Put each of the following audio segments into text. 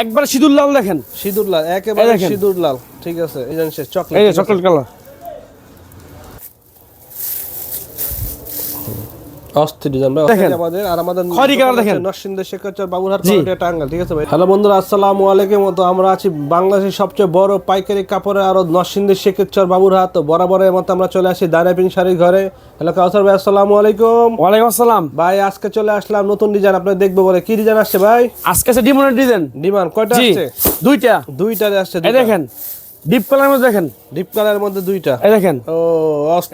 একবার সিঁদুর লাল দেখেন। সিঁদুর লাল একেবারে সিঁদুর লাল। ঠিক আছে এই জানেন শেষ চকলেট এই চকলেট কালার। অস্থির ডিজাইন ভাই দেখেন। আমাদের আর আমাদের খয়রি কালার দেখেন। নরসিংদের শেখাচার বাবুরহাট জি। টাঙ্গাল ঠিক আছে ভাই? হ্যালো বন্ধুরা আসসালামু আলাইকুম। তো আমরা আছি বাংলাদেশের সবচেয়ে বড় পাইকারি কাপড়ের আরও নরসিংদের শেখাচার বাবুরহাট। তো বরাবরের মতো আমরা চলে আসি শাড়ির ঘরে। হ্যালো কাউসার ভাই? আসসালামু আলাইকুম। ওয়ালাইকুম আসসালাম। ভাই আজকে চলে আসলাম নতুন ডিজাইন আপনারা দেখব বলে। কি ডিজাইন আসছে ভাই? আজকে আছে ডিমনের ডিজাইন ডিমান্ড কয়টা জি আসছে? দুইটা। আসছে দেখেন ডিপ কালার মধ্যে দেখেন। ডিপ কালারের মধ্যে দুইটা। এই দেখেন। ও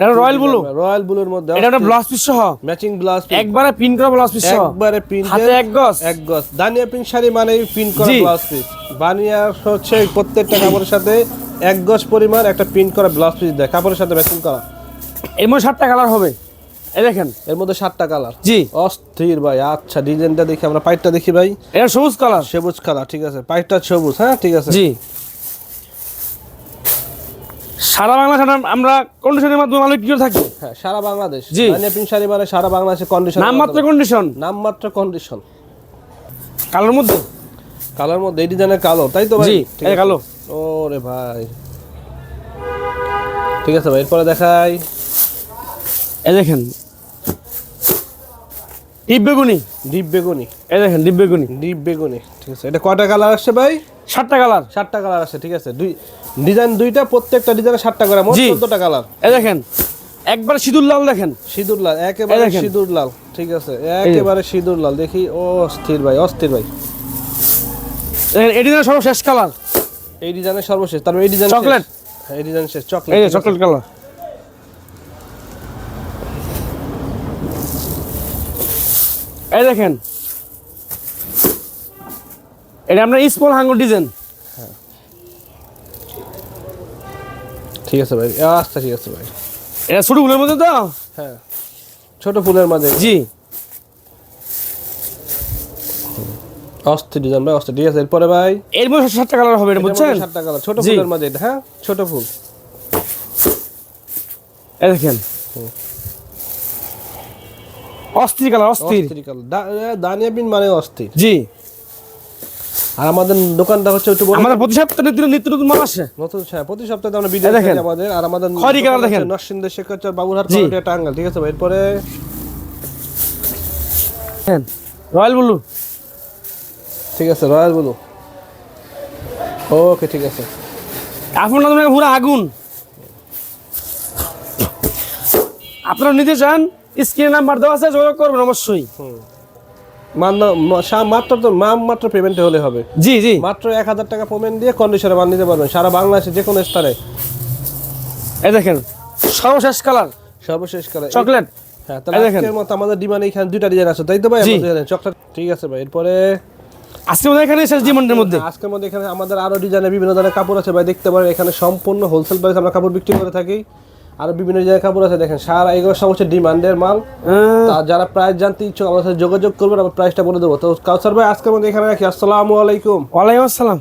এটা royal blue? রয়্যাল ব্লুর মধ্যে এটা একটা ব্লাউজ পিস সহ। ম্যাচিং ব্লাউজ একবারে পিন করা ব্লাউজ পিস সহ। একবারে প্রিন্ট হাতে এক গজ। এক গজ। দানিয়া প্রিন্ট শাড়ি মানে প্রিন্ট করা। ব্লাউজ পিস বানিয়া হচ্ছে প্রত্যেকটা কাপড়ের সাথে এক গজ পরিমাণ একটা প্রিন্ট করা ব্লাউজ পিস দেয়। কাপড়ের সাথে ম্যাচিং করা। এর মধ্যে সাতটা কালার হবে। এই দেখেন। এর মধ্যে সাতটা কালার জি। অস্থির ভাই আচ্ছা ডিজাইনটা দেখি আমরা পাইটটা দেখি ভাই। এটা সবুজ কালার সবুজ কালার ঠিক আছে। পাইটটা সবুজ হ্যাঁ ঠিক আছে। জি। সারা বাংলা সারা আমরা কন্ডিশনের মাধ্যমে মালিক কি থাকি। হ্যাঁ সারা বাংলাদেশ। জি। দানিয়া প্রিন্ট শাড়ি মানে সারা বাংলাদেশে কন্ডিশন নামমাত্র কন্ডিশন নামমাত্র কন্ডিশন কালার মধ্যে? কালার মধ্যে এই ডিজাইনের কালো। তাই তো ভাই? জি, ঠিক এই আছে। কালো। ওরে ভাই। ঠিক আছে ভাই এরপরে দেখাই। এই দেখেন। ডিপ বেগুনি। ডিপ বেগুনি। এই দেখেন ডিপ বেগুনি। ডিপ বেগুনি। ঠিক আছে এটা কয়টা কালার আসছে ভাই? সাতটা কালার সাতটা কালার আছে ঠিক আছে। দুই ডিজাইন দুইটা প্রত্যেকটা ডিজাইনে সাতটা করে মোট চোদ্দটা কালার এই দেখেন একবার সিঁদুর লাল দেখেন। সিঁদুর লাল একেবারে সিঁদুর লাল ঠিক আছে। একেবারে সিঁদুর লাল দেখি অস্থির ভাই অস্থির ভাই। এটি যেন সর্বশেষ কালার এই ডিজাইনের সর্বশেষ তারপর এই ডিজাইন চকলেট। এই ডিজাইন শেষ চকলেট। এই। চকলেট কালার এই দেখেন এটা আপনার স্মল ডিজাইন। ঠিক আছে ভাই আচ্ছা ঠিক আছে ভাই। এটা ছোট ফুলের মধ্যে তো? হ্যাঁ ছোট ফুলের মাঝে জি। অস্থির ডিজাইন ভাই অস্থির। ঠিক আছে এরপরে ভাই? এর মধ্যে সাতটা কালার হবে এটা বুঝছেন? সাতটা কালার ছোট ফুলের মাঝে এটা, হ্যাঁ ছোট ফুল। এই দেখেন। অস্থির কালার অস্থির। অস্থির কালার দানিয়া বিন মানে অস্থির। জি। আর আমাদের দোকানটা হচ্ছে একটু আমাদের প্রতি সপ্তাহে নিত্য নিত্য নতুন মাল আসে। নতুন হ্যাঁ প্রতি সপ্তাহে আমরা ভিডিও দেখেন। আমাদের। আর আমাদের কালার দেখেন। শেখাচার বাবুরহাট। টাঙ্গাল ঠিক আছে ভাই? এরপরে রয়্যাল ব্লু। ঠিক আছে রয়্যাল ব্লু। ওকে ঠিক আছে। আপনার নামে পুরো আগুন। আপনারা নিতে চান স্ক্রিনে নাম্বার দেওয়া আছে যোগাযোগ করবেন অবশ্যই। মাত্র তো মাত্র পেমেন্ট হলে হবে। জি জি। মাত্র এক হাজার টাকা পেমেন্ট দিয়ে কন্ডিশনে মাল নিতে পারবেন। সারা বাংলাদেশে যে কোনো স্থানে। এই দেখেন সর্বশেষ কালার সর্বশেষ করে চকলেট হ্যাঁ তাহলে দেখেন। আজকের মতো আমাদের ডিমান্ড দুইটা ডিজাইন আছে তাই তো ভাই? চকলেট ঠিক আছে ভাই এরপরে আজকে আমাদের এখানে শেষ ডিমান্ডের মধ্যে। আজকের মধ্যে এখানে আমাদের আরও ডিজাইনের বিভিন্ন ধরনের কাপড় আছে ভাই দেখতে পারেন এখানে সম্পূর্ণ হোলসেল প্রাইস আমরা কাপড় বিক্রি করে থাকি। আরও বিভিন্ন জায়গায় কাপড় আছে দেখেন সারা এগুলো সব হচ্ছে ডিমান্ডের মাল। আহ, যারা প্রাইস জানতে ইচ্ছুক আমাদের সাথে যোগাযোগ করবেন আমরা প্রাইসটা বলে দেবো। তো কাউসার ভাই আজকের মধ্যে এখানে রাখি। আসসালামু আলাইকুম। ওয়ালাইকুম আসসালাম।